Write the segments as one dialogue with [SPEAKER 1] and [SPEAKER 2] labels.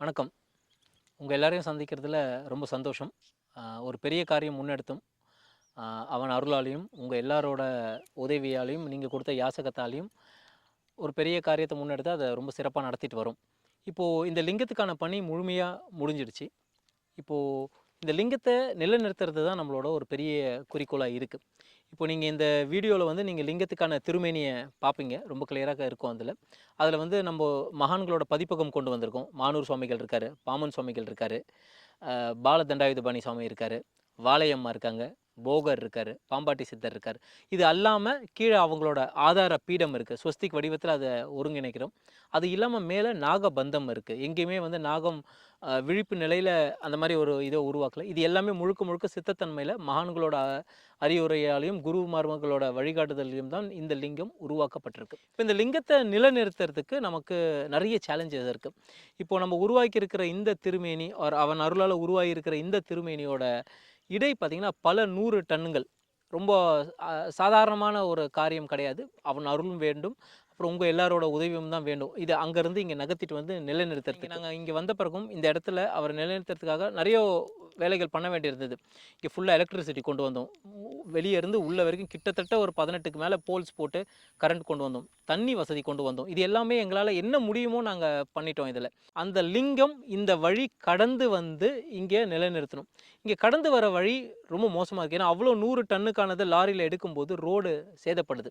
[SPEAKER 1] வணக்கம். உங்கள் எல்லாரையும் சந்திக்கிறதுல ரொம்ப சந்தோஷம். ஒரு பெரிய காரியம் முன்னெடுத்தும். அவன் அருளாலையும் உங்கள் எல்லாரோட உதவியாலையும் நீங்கள் கொடுத்த யாசகத்தாலையும் ஒரு பெரிய காரியத்தை முன்னெடுத்து அதை ரொம்ப சிறப்பாக நடத்திட்டு வரும். இப்போது இந்த லிங்கத்துக்கான பணி முழுமையாக முடிஞ்சிடுச்சு. இப்போது இந்த லிங்கத்தை நிலைநிறுத்துறது தான் நம்மளோட ஒரு பெரிய குறிக்கோளாக இருக்குது இப்போ நீங்கள் இந்த வீடியோவில் வந்து நீங்கள் லிங்கத்துக்கான திருமேனியை பார்ப்பீங்க ரொம்ப கிளியராக இருக்கும் அதில். அதில் வந்து நம்ம மகான்களோட பதிப்பகம் கொண்டு வந்திருக்கோம். மானூர் சுவாமிகள் இருக்கார் பாமன் சுவாமிகள் இருக்கார் பாலதண்டாயுதபாணி சுவாமி இருக்கார் வாழையம்மா இருக்காங்க போகர் இருக்கார் பாம்பாட்டி சித்தர் இருக்கார். இது அல்லாமல் கீழே அவங்களோட ஆதார பீடம் இருக்குது ஸ்வஸ்திக் வடிவத்தில் அதை ஒருங்கிணைக்கிறோம். அது இல்லாமல் மேலே நாகபந்தம் இருக்குது எங்கேயுமே வந்து நாகம் விழிப்பு நிலையில் அந்த மாதிரி ஒரு இதை உருவாக்கல. இது எல்லாமே முழுக்க முழுக்க சித்தத்தன்மையில் மகான்களோட அறிவுரையாலையும் குருமார்மங்களோட வழிகாட்டுதலையும் தான் இந்த லிங்கம் உருவாக்கப்பட்டிருக்கு. இப்போ இந்த லிங்கத்தை நிலைநிறுத்துறதுக்கு நமக்கு நிறைய சேலஞ்சஸ் இருக்குது இப்போ நம்ம உருவாக்கி இருக்கிற இந்த திருமேனி அவர் அவன் அருளால் உருவாகி இருக்கிற இந்த திருமேனியோட இடை பார்த்திங்கன்னா பல நூறு டன்னுங்கள். ரொம்ப சாதாரணமான ஒரு காரியம் கிடையாது. அவன் அருளும் வேண்டும். அப்புறம் உங்கள் எல்லாரோட உதவியும் தான் வேண்டும். இது அங்கேருந்து இங்கே நகர்த்திட்டு வந்து நிலைநிறுத்துறதுக்கு. நாங்கள் இங்கே வந்த பிறகும் இந்த இடத்துல அவர் நிலைநிறுத்துறதுக்காக நிறைய வேலைகள் பண்ண வேண்டியிருந்தது. இங்கே ஃபுல்லாக எலக்ட்ரிசிட்டி கொண்டு வந்தோம். வெளியே இருந்து உள்ள வரைக்கும் கிட்டத்தட்ட ஒரு பதினெட்டுக்கு மேலே போல்ஸ் போட்டு கரண்ட் கொண்டு வந்தோம். தண்ணி வசதி கொண்டு வந்தோம். இது எல்லாமே எங்களால் என்ன முடியுமோ நாங்கள் பண்ணிட்டோம் இதில். அந்த லிங்கம் இந்த வழி கடந்து வந்து இங்கே நிலைநிறுத்தணும். இங்கே கடந்து வர வழி ரொம்ப மோசமாக இருக்குது ஏன்னா அவ்வளோ நூறு டன்னுக்கானது லாரியில் எடுக்கும்போது ரோடு சேதப்படுது.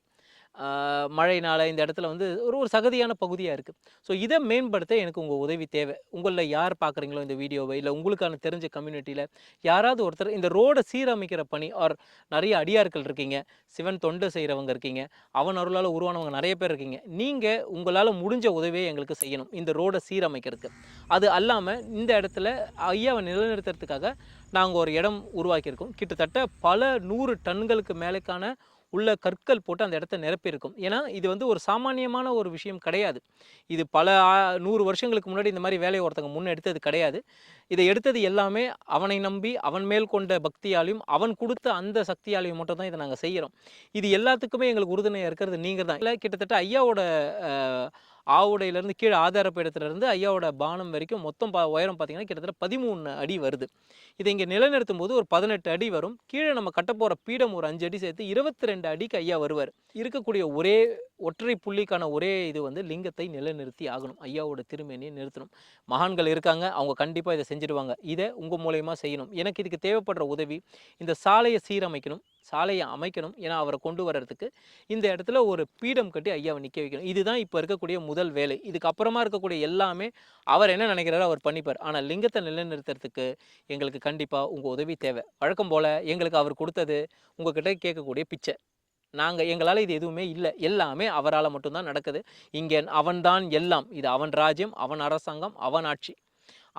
[SPEAKER 1] மழையினால் இந்த இடத்துல வந்து ஒரு ஒரு சகதியான பகுதியாக இருக்குது ஸோ இதை மேம்படுத்த எனக்கு உங்கள் உதவி தேவை. உங்களில் யார் பார்க்குறீங்களோ இந்த வீடியோவை இல்லை உங்களுக்கான தெரிஞ்ச கம்யூனிட்டியில் யாராவது ஒருத்தர் இந்த ரோடை சீரமைக்கிற பணி ஆர் நிறைய அடியார்கள் இருக்கீங்க சிவன் தொண்டு செய்கிறவங்க இருக்கீங்க அவன் அருளால் உருவானவங்க நிறைய பேர் இருக்கீங்க. நீங்கள் உங்களால் முடிஞ்ச உதவியை எங்களுக்கு செய்யணும் இந்த ரோடை சீரமைக்கிறதுக்கு. அது அல்லாமல் இந்த இடத்துல ஐயாவை நிலைநிறுத்துறதுக்காக நாங்கள் ஒரு இடம் உருவாக்கியிருக்கோம். கிட்டத்தட்ட பல நூறு டன்களுக்கு மேலேக்கான உள்ள கற்கள் போட்டு அந்த இடத்த நிரப்பியிருக்கும். ஏன்னா இது வந்து ஒரு சாமானியமான ஒரு விஷயம் கிடையாது. இது பல நூறு வருஷங்களுக்கு முன்னாடி இந்த மாதிரி வேலையை ஒருத்தங்க முன்னே எடுத்தது கிடையாது. இதை எடுத்தது எல்லாமே அவனை நம்பி அவன் மேல் கொண்ட பக்தியாலையும் அவன் கொடுத்த அந்த சக்தியாலையும் மட்டும் தான் இதை நாங்கள் செய்கிறோம். இது எல்லாத்துக்குமே எங்களுக்கு உறுதுணையாக இருக்கிறது நீங்கள் தான் இல்லை கிட்டத்தட்ட ஐயாவோட ஆவுடையிலேருந்து கீழே ஆதார பீடத்துலேருந்து ஐயாவோட பானம் வரைக்கும் மொத்தம் பா உயரம் பார்த்தீங்கன்னா கிட்டத்தட்ட பதிமூணு அடி வருது. இதை இங்கே நிலைநிறுத்தும் போது ஒரு பதினெட்டு அடி வரும். கீழே நம்ம கட்ட போகிற பீடம் ஒரு அஞ்சு அடி சேர்த்து இருபத்தி ரெண்டு அடிக்கு ஐயா வருவார். இருக்கக்கூடிய ஒரே ஒற்றை புள்ளிக்கான ஒரே இது வந்து லிங்கத்தை நிலைநிறுத்தி ஆகணும். ஐயாவோட திருமேனியை நிறுத்தணும். மகான்கள் இருக்காங்க. அவங்க கண்டிப்பாக இதை செஞ்சுடுவாங்க இதை உங்கள் மூலயமா செய்யணும். எனக்கு இதுக்கு தேவைப்படுற உதவி இந்த சாலையை சீரமைக்கணும் சாலையை அமைக்கணும் ஏன்னா அவரை கொண்டு வர்றதுக்கு இந்த இடத்துல ஒரு பீடம் கட்டி ஐயாவை நிற்க வைக்கணும். இதுதான் இப்போ இருக்கக்கூடிய முதல் வேலை. இதுக்கு அப்புறமா இருக்கக்கூடிய எல்லாமே அவர் என்ன நினைக்கிறாரோ அவர் பண்ணிப்பார். ஆனால் லிங்கத்தை நிலைநிறுத்துறதுக்கு எங்களுக்கு கண்டிப்பாக உங்கள் உதவி தேவை. வழக்கம் போல் எங்களுக்கு அவர் கொடுத்தது உங்ககிட்ட கேட்கக்கூடிய பிச்சை. நாங்கள் எங்களால் இது எதுவுமே இல்லை. எல்லாமே அவரால் மட்டும்தான் நடக்குது. இங்கே அவன்தான் எல்லாம். இது அவன் ராஜ்யம் அவன் அரசாங்கம் அவன் ஆட்சி.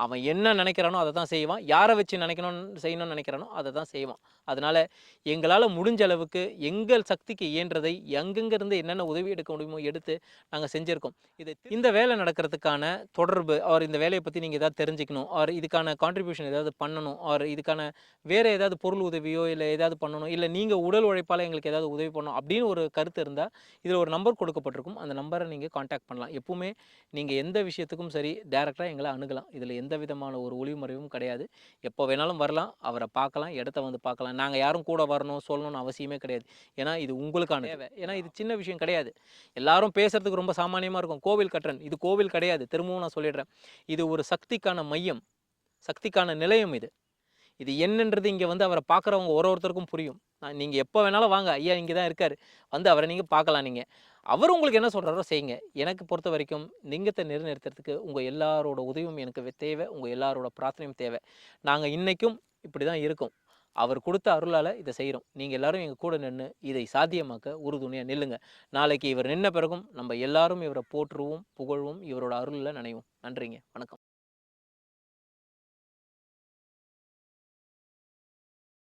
[SPEAKER 1] அவன் என்ன நினைக்கிறானோ அதை தான் செய்வான். யாரை வச்சு நினைக்கணும்னு செய்யணும்னு நினைக்கிறானோ அதை தான் செய்வான். அதனால் எங்களால் முடிஞ்ச அளவுக்கு எங்கள் சக்திக்கு இயன்றதை எங்கெங்கிருந்து என்னென்ன உதவி எடுக்க முடியுமோ எடுத்து நாங்கள் செஞ்சுருக்கோம். இது இந்த வேலை நடக்கிறதுக்கான தொடர்பு அவர் இந்த வேலையை பற்றி நீங்கள் ஏதாவது தெரிஞ்சுக்கணும் ஆர் இதுக்கான கான்ட்ரிபியூஷன் ஏதாவது பண்ணணும் ஆர் இதுக்கான வேறு ஏதாவது பொருள் உதவியோ இல்லை ஏதாவது பண்ணணும் இல்லை நீங்கள் உடல் உழைப்பால் எங்களுக்கு ஏதாவது உதவி பண்ணணும் அப்படின்னு ஒரு கருத்து இருந்தால் இதில் ஒரு நம்பர் கொடுக்கப்பட்டிருக்கும். அந்த நம்பரை நீங்கள் காண்டாக்ட் பண்ணலாம். எப்பவுமே நீங்கள் எந்த விஷயத்துக்கும் சரி டேரெக்டாக எங்களை அணுகலாம். இதில் எந்த விதமான ஒரு ஒளிமுறையும் கிடையாது. எப்போ வேணாலும் வரலாம் அவரை பார்க்கலாம் இடத்த வந்து பார்க்கலாம். நாங்கள் யாரும் கூட வரணும் சொல்லணும்னு அவசியமே கிடையாது. ஏன்னா இது உங்களுக்கான தேவை. ஏன்னா இது சின்ன விஷயம் கிடையாது. எல்லாரும் பேசுறதுக்கு ரொம்ப சாமானியமாக இருக்கும். கோவில் கட்டுறேன். இது கோவில் கிடையாது. திரும்பவும் நான் சொல்லிடுறேன். இது ஒரு சக்திக்கான மையம். சக்திக்கான நிலையம் இது. இது என்னன்றது இங்கே வந்து அவரை பார்க்குறவங்க ஒரு ஒருத்தருக்கும் புரியும். நீங்கள் எப்போ வேணாலும் வாங்க. ஐயா இங்கே தான் இருக்கார். வந்து அவரை நீங்கள் பார்க்கலாம் நீங்கள் அவர் உங்களுக்கு என்ன சொல்கிறாரோ செய்யுங்க எனக்கு பொறுத்த வரைக்கும் லிங்கத்தை நிலைநிறுத்துறதுக்கு உங்கள் எல்லாரோட உதவியும் எனக்கு தேவை. உங்கள் எல்லாரோட பிரார்த்தனையும் தேவை. நாங்கள் இன்றைக்கும் இப்படி தான் இருக்கோம். அவர் கொடுத்த அருளால் இதை செய்கிறோம் நீங்கள் எல்லாரும் எங்கள் கூட நின்று இதை சாத்தியமாக்க உறுதுணையாக நில்லுங்க. நாளைக்கு இவர் நின்ன பிறகும் நம்ம எல்லாரும் இவரை போற்றுவோம் புகழ்வோம் இவரோட அருளில் நினைவோம். நன்றிங்க. வணக்கம்.